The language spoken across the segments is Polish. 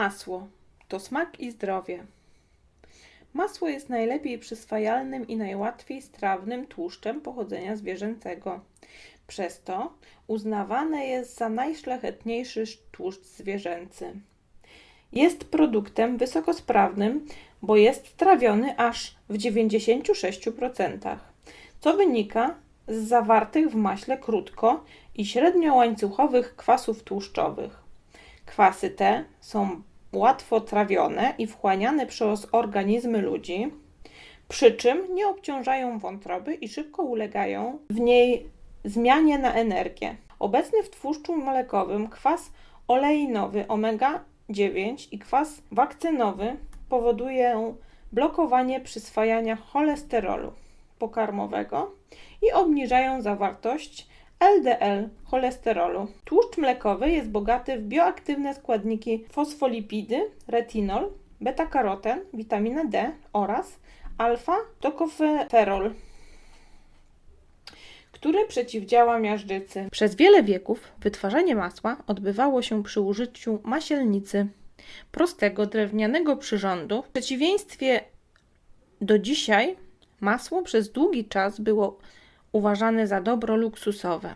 Masło to smak i zdrowie. Masło jest najlepiej przyswajalnym i najłatwiej strawnym tłuszczem pochodzenia zwierzęcego. Przez to uznawane jest za najszlachetniejszy tłuszcz zwierzęcy. Jest produktem wysokosprawnym, bo jest trawiony aż w 96%, co wynika z zawartych w maśle krótko i średniołańcuchowych kwasów tłuszczowych. Kwasy te są łatwo trawione i wchłaniane przez organizmy ludzi, przy czym nie obciążają wątroby i szybko ulegają w niej zmianie na energię. Obecny w tłuszczu mlekowym kwas oleinowy omega-9 i kwas wakcynowy powodują blokowanie przyswajania cholesterolu pokarmowego i obniżają zawartość LDL cholesterolu. Tłuszcz mlekowy jest bogaty w bioaktywne składniki fosfolipidy, retinol, beta-karoten, witaminę D oraz alfa-tokoferol, który przeciwdziała miażdżycy. Przez wiele wieków wytwarzanie masła odbywało się przy użyciu masielnicy, prostego drewnianego przyrządu. W przeciwieństwie do dzisiaj masło przez długi czas było uważane za dobro luksusowe.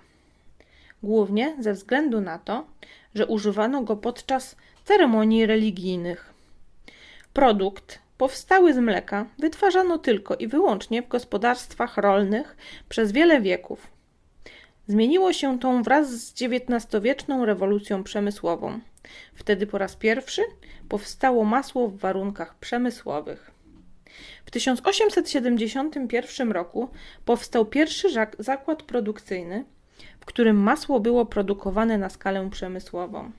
Głównie ze względu na to, że używano go podczas ceremonii religijnych. Produkt powstały z mleka wytwarzano tylko i wyłącznie w gospodarstwach rolnych przez wiele wieków. Zmieniło się to wraz z XIX-wieczną rewolucją przemysłową. Wtedy po raz pierwszy powstało masło w warunkach przemysłowych. W 1871 roku powstał pierwszy zakład produkcyjny, w którym masło było produkowane na skalę przemysłową.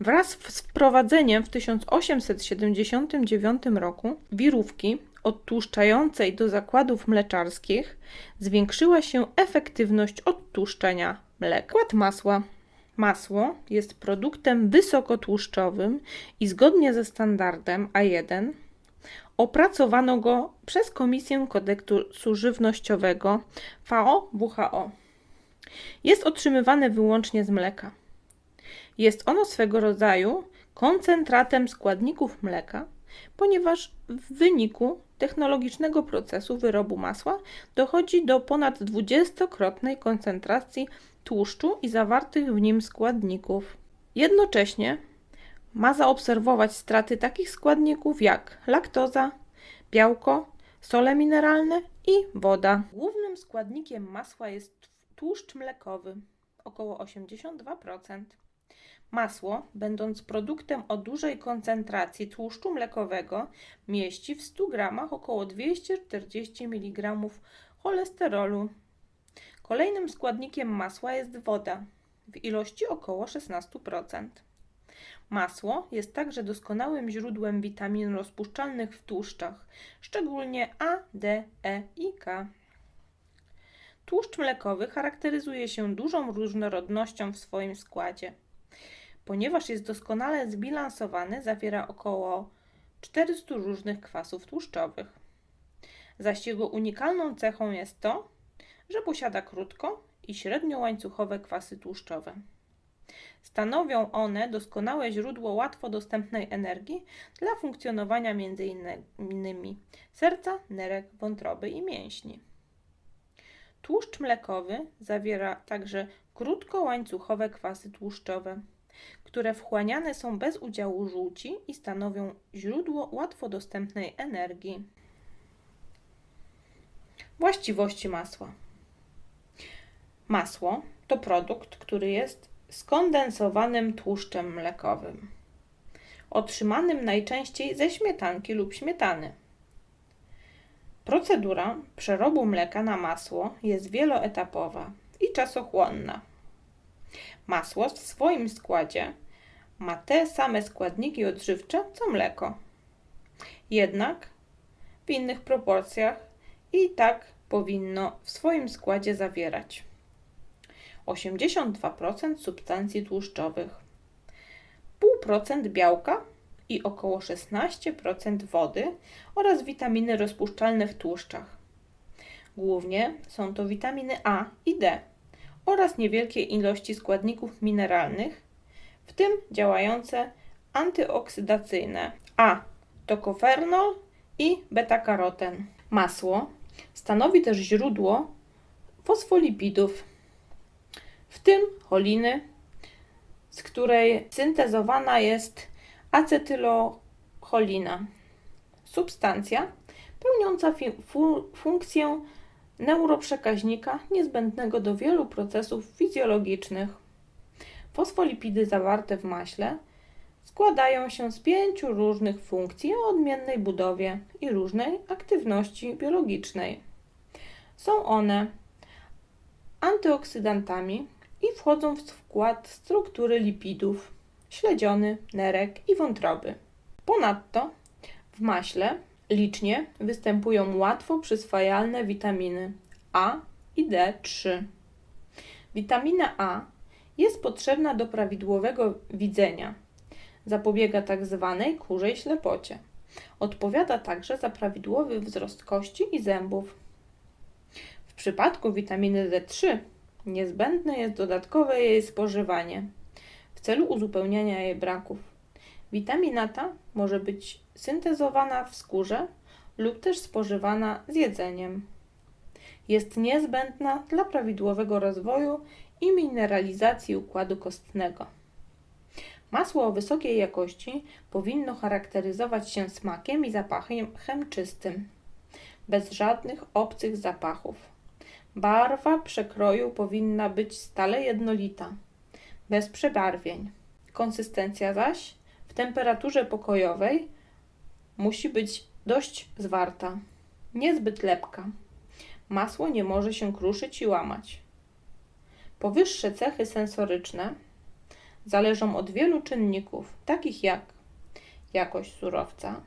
Wraz z wprowadzeniem w 1879 roku wirówki odtłuszczającej do zakładów mleczarskich zwiększyła się efektywność odtłuszczenia mleka. Skład masła. Masło jest produktem wysokotłuszczowym i zgodnie ze standardem A1 opracowano go przez Komisję Kodeksu Żywnościowego FAO-WHO. Jest otrzymywane wyłącznie z mleka. Jest ono swego rodzaju koncentratem składników mleka, ponieważ w wyniku technologicznego procesu wyrobu masła dochodzi do ponad 20-krotnej koncentracji tłuszczu i zawartych w nim składników. Jednocześnie ma zaobserwować straty takich składników jak laktoza, białko, sole mineralne i woda. Głównym składnikiem masła jest tłuszcz mlekowy, około 82%. Masło, będąc produktem o dużej koncentracji tłuszczu mlekowego, mieści w 100 gramach około 240 mg cholesterolu. Kolejnym składnikiem masła jest woda w ilości około 16%. Masło jest także doskonałym źródłem witamin rozpuszczalnych w tłuszczach, szczególnie A, D, E i K. Tłuszcz mlekowy charakteryzuje się dużą różnorodnością w swoim składzie. Ponieważ jest doskonale zbilansowany, zawiera około 400 różnych kwasów tłuszczowych. Zaś jego unikalną cechą jest to, że posiada krótko i średniołańcuchowe kwasy tłuszczowe. Stanowią one doskonałe źródło łatwo dostępnej energii dla funkcjonowania m.in. serca, nerek, wątroby i mięśni. Tłuszcz mlekowy zawiera także krótkołańcuchowe kwasy tłuszczowe, które wchłaniane są bez udziału żółci i stanowią źródło łatwo dostępnej energii. Właściwości masła. Masło to produkt, który jest skondensowanym tłuszczem mlekowym, otrzymanym najczęściej ze śmietanki lub śmietany. Procedura przerobu mleka na masło jest wieloetapowa i czasochłonna. Masło w swoim składzie ma te same składniki odżywcze co mleko, jednak w innych proporcjach i tak powinno w swoim składzie zawierać 82% substancji tłuszczowych, 0,5% białka i około 16% wody oraz witaminy rozpuszczalne w tłuszczach. Głównie są to witaminy A i D oraz niewielkie ilości składników mineralnych, w tym działające antyoksydacyjne A. Tokofernol i beta-karoten. Masło stanowi też źródło fosfolipidów, w tym choliny, z której syntezowana jest acetylocholina. Substancja pełniąca fu- funkcję neuroprzekaźnika niezbędnego do wielu procesów fizjologicznych. Fosfolipidy zawarte w maśle składają się z pięciu różnych funkcji o odmiennej budowie i różnej aktywności biologicznej. Są one antyoksydantami i wchodzą w skład struktury lipidów, śledziony, nerek i wątroby. Ponadto w maśle licznie występują łatwo przyswajalne witaminy A i D3. Witamina A jest potrzebna do prawidłowego widzenia. Zapobiega tak zwanej kurzej ślepocie. Odpowiada także za prawidłowy wzrost kości i zębów. W przypadku witaminy D3 niezbędne jest dodatkowe jej spożywanie w celu uzupełniania jej braków. Witamina ta może być syntezowana w skórze lub też spożywana z jedzeniem. Jest niezbędna dla prawidłowego rozwoju i mineralizacji układu kostnego. Masło o wysokiej jakości powinno charakteryzować się smakiem i zapachem czystym, bez żadnych obcych zapachów. Barwa przekroju powinna być stale jednolita, bez przebarwień. Konsystencja zaś w temperaturze pokojowej musi być dość zwarta, niezbyt lepka. Masło nie może się kruszyć i łamać. Powyższe cechy sensoryczne zależą od wielu czynników, takich jak jakość surowca,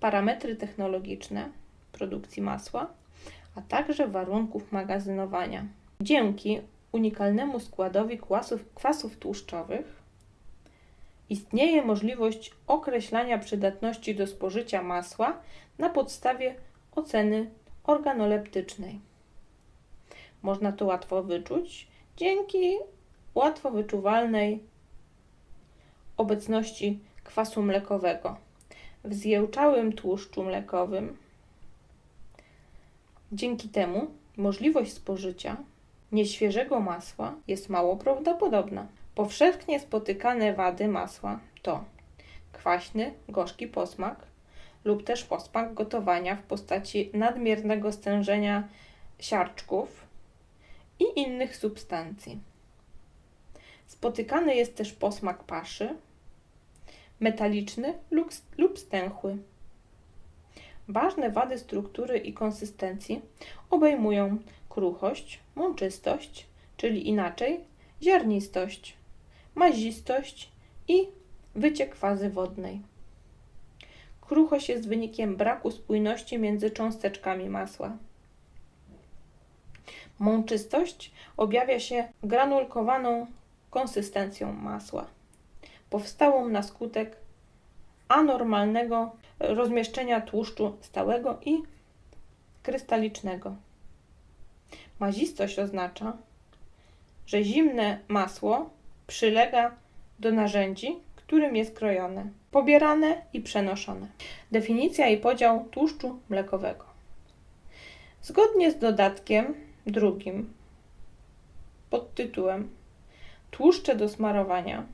parametry technologiczne produkcji masła, a także warunków magazynowania. Dzięki unikalnemu składowi kwasów, kwasów tłuszczowych istnieje możliwość określania przydatności do spożycia masła na podstawie oceny organoleptycznej. Można to łatwo wyczuć dzięki łatwo wyczuwalnej obecności kwasu mlekowego w zjełczałym tłuszczu mlekowym. Dzięki temu możliwość spożycia nieświeżego masła jest mało prawdopodobna. Powszechnie spotykane wady masła to kwaśny, gorzki posmak lub też posmak gotowania w postaci nadmiernego stężenia siarczków i innych substancji. Spotykany jest też posmak paszy, metaliczny lub, lub stęchły. Ważne wady struktury i konsystencji obejmują kruchość, mączystość, czyli inaczej ziarnistość, mazistość i wyciek fazy wodnej. Kruchość jest wynikiem braku spójności między cząsteczkami masła. Mączystość objawia się granulkowaną konsystencją masła, powstałą na skutek anormalnego rozmieszczenia tłuszczu stałego i krystalicznego. Mazistość oznacza, że zimne masło przylega do narzędzi, którym jest krojone, pobierane i przenoszone. Definicja i podział tłuszczu mlekowego. Zgodnie z dodatkiem drugim pod tytułem Tłuszcze do smarowania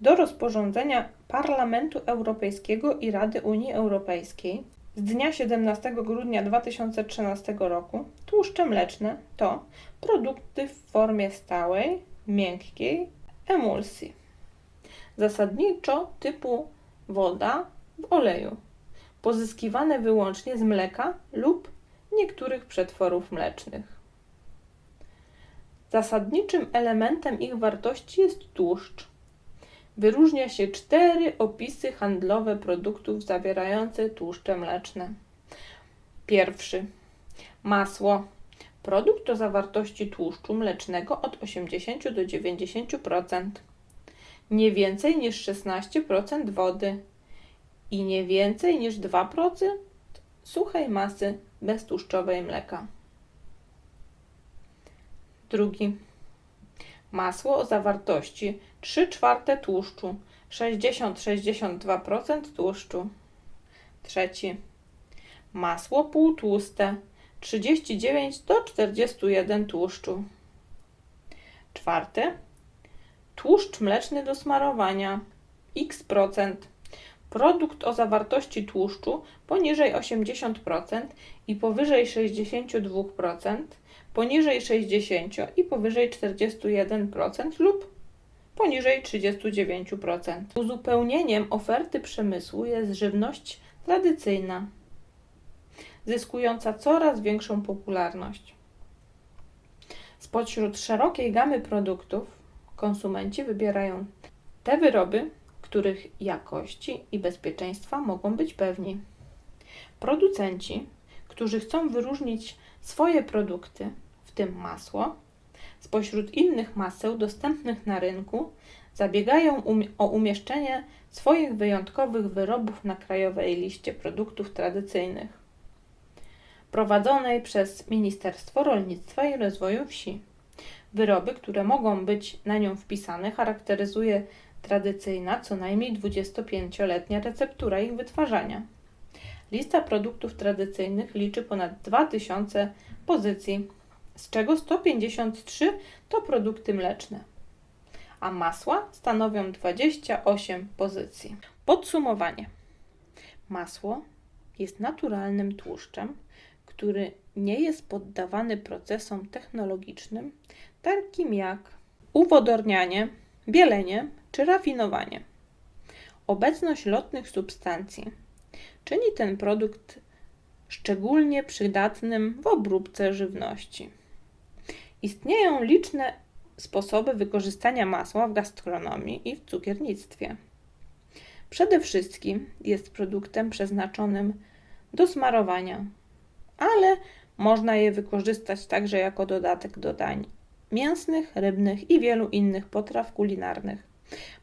do rozporządzenia Parlamentu Europejskiego i Rady Unii Europejskiej z dnia 17 grudnia 2013 roku tłuszcze mleczne to produkty w formie stałej, miękkiej emulsji. Zasadniczo typu woda w oleju, pozyskiwane wyłącznie z mleka lub niektórych przetworów mlecznych. Zasadniczym elementem ich wartości jest tłuszcz. Wyróżnia się cztery opisy handlowe produktów zawierające tłuszcze mleczne. Pierwszy masło. Produkt o zawartości tłuszczu mlecznego od 80 do 90%. Nie więcej niż 16% wody i nie więcej niż 2% suchej masy beztłuszczowej mleka. Drugi. Masło o zawartości 3 czwarte tłuszczu 60-62% tłuszczu. Trzeci. Masło półtłuste 39 do 41 tłuszczu. Czwarty. Tłuszcz mleczny do smarowania x procent. Produkt o zawartości tłuszczu poniżej 80% i powyżej 62%, poniżej 60% i powyżej 41% lub poniżej 39%. Uzupełnieniem oferty przemysłu jest żywność tradycyjna, zyskująca coraz większą popularność. Spośród szerokiej gamy produktów konsumenci wybierają te wyroby, których jakości i bezpieczeństwa mogą być pewni. Producenci, którzy chcą wyróżnić swoje produkty, tym masło, spośród innych maseł dostępnych na rynku, zabiegają o umieszczenie swoich wyjątkowych wyrobów na krajowej liście produktów tradycyjnych, prowadzonej przez Ministerstwo Rolnictwa i Rozwoju Wsi. Wyroby, które mogą być na nią wpisane, charakteryzuje tradycyjna, co najmniej 25-letnia receptura ich wytwarzania. Lista produktów tradycyjnych liczy ponad 2000 pozycji, z czego 153 to produkty mleczne, a masła stanowią 28 pozycji. Podsumowanie. Masło jest naturalnym tłuszczem, który nie jest poddawany procesom technologicznym, takim jak uwodornianie, bielenie czy rafinowanie. Obecność lotnych substancji czyni ten produkt szczególnie przydatnym w obróbce żywności. Istnieją liczne sposoby wykorzystania masła w gastronomii i w cukiernictwie. Przede wszystkim jest produktem przeznaczonym do smarowania, ale można je wykorzystać także jako dodatek do dań mięsnych, rybnych i wielu innych potraw kulinarnych.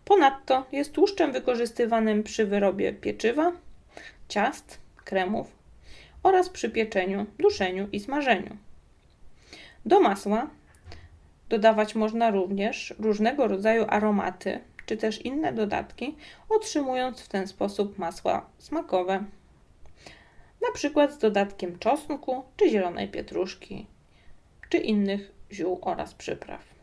Ponadto jest tłuszczem wykorzystywanym przy wyrobie pieczywa, ciast, kremów oraz przy pieczeniu, duszeniu i smażeniu. Do masła dodawać można również różnego rodzaju aromaty czy też inne dodatki, otrzymując w ten sposób masła smakowe. Na przykład z dodatkiem czosnku czy zielonej pietruszki czy innych ziół oraz przypraw.